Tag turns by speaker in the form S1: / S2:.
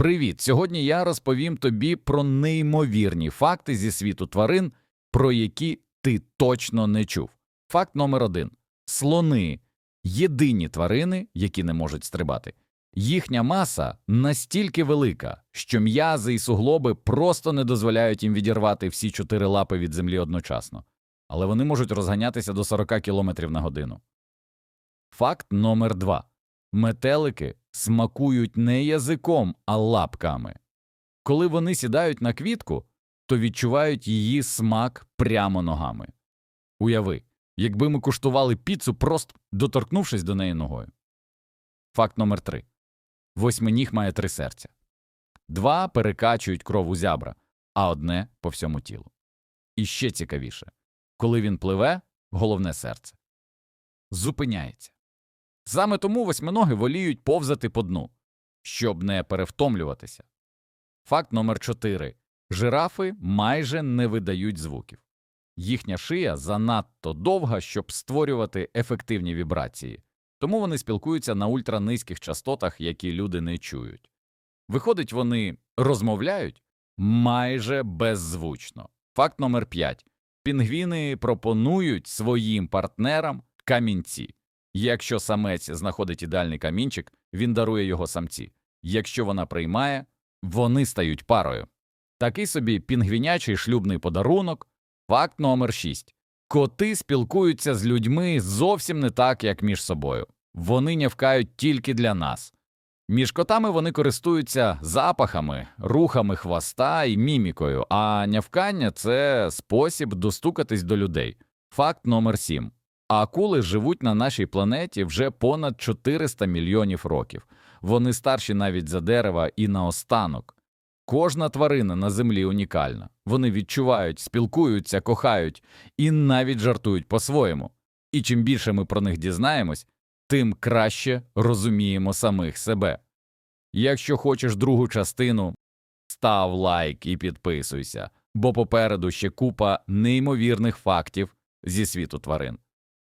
S1: Привіт! Сьогодні я розповім тобі про неймовірні факти зі світу тварин, про які ти точно не чув. Факт номер один: слони єдині тварини, які не можуть стрибати. Їхня маса настільки велика, що м'язи і суглоби просто не дозволяють їм відірвати всі чотири лапи від землі одночасно, але вони можуть розганятися до 40 км на годину. Факт номер два. Метелики смакують не язиком, а лапками. Коли вони сідають на квітку, то відчувають її смак прямо ногами. Уяви, якби ми куштували піцу, просто доторкнувшись до неї ногою. Факт номер три. Восьминіг має три серця. Два перекачують кров у зябра, а одне по всьому тілу. І ще цікавіше коли він пливе, головне серце зупиняється. Саме тому восьминоги воліють повзати по дну, щоб не перевтомлюватися. Факт номер 4. Жирафи майже не видають звуків. Їхня шия занадто довга, щоб створювати ефективні вібрації, тому вони спілкуються на ультранизьких частотах, які люди не чують. Виходить, вони розмовляють майже беззвучно. Факт номер 5. Пінгвіни пропонують своїм партнерам камінці. Якщо самець знаходить ідеальний камінчик, він дарує його самці. Якщо вона приймає, вони стають парою. Такий собі пінгвінячий шлюбний подарунок. Факт номер 6. Коти спілкуються з людьми зовсім не так, як між собою. Вони нявкають тільки для нас. Між котами вони користуються запахами, рухами хвоста і мімікою, а нявкання це спосіб достукатись до людей. Факт номер 7. А акули живуть на нашій планеті вже понад 400 мільйонів років. Вони старші навіть за дерева і наостанок. Кожна тварина на землі унікальна. Вони відчувають, спілкуються, кохають і навіть жартують по-своєму. І чим більше ми про них дізнаємось, тим краще розуміємо самих себе. Якщо хочеш другу частину, став лайк і підписуйся, бо попереду ще купа неймовірних фактів зі світу тварин.